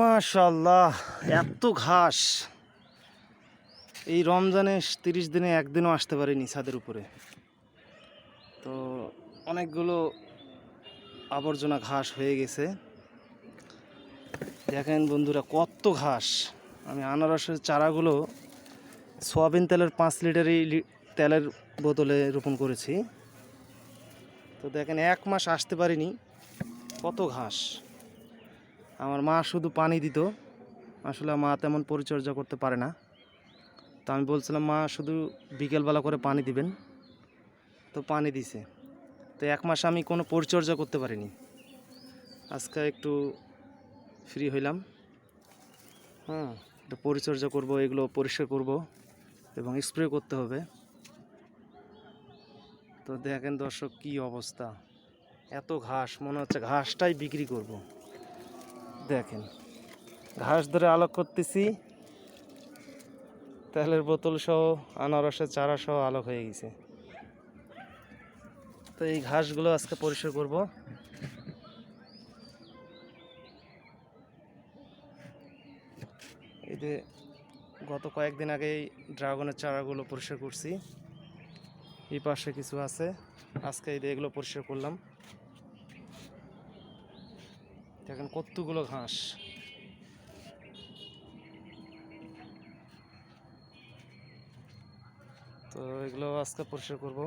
মাশাল্লাহ এত ঘাস। এই রমজানে তিরিশ দিনে একদিনও আসতে পারিনি ছাদের উপরে। তো অনেকগুলো আবর্জনা ঘাস হয়ে গেছে। দেখেন বন্ধুরা, কত ঘাস। আমি আনারসের চারাগুলো সোয়াবিন তেলের পাঁচ লিটারই তেলের বোতলে রোপণ করেছি। তো দেখেন, এক মাস আসতে পারিনি। কত ঘাস। আমার মা শুধু পানি দিত। আসলে মা তেমন পরিচর্যা করতে পারে না। তো আমি বলছিলাম, মা, শুধু বিকেলবেলা করে পানি দিবেন। তো পানি দিছে। তো এক মাস আমি কোনো পরিচর্যা করতে পারিনি। আজকে একটু ফ্রি হইলাম। হ্যাঁ একটু পরিচর্যা করব, এগুলো পরিষ্কার করব এবং স্প্রে করতে হবে। তো দেখেন দর্শক, কি অবস্থা। এত ঘাস, মনে হচ্ছে ঘাসটাই বিক্রি করব। দেখেন, ঘাস ধরে আলোক করতেছি, তেলের বোতল সহ, আনারসের চারা সহ আলোক হয়ে গেছে। তো এই ঘাসগুলো আজকে পরিষ্কার করব। এই যে গত কয়েকদিন আগেই ড্রাগনের চারাগুলো পরিষ্কার করছি, এই পাশে কিছু আছে, আজকে এই এগুলো পরিষ্কার করলাম। দেখেন কতগুলো ঘাস। তো এগুলো আজকে পরিষ্কার করব।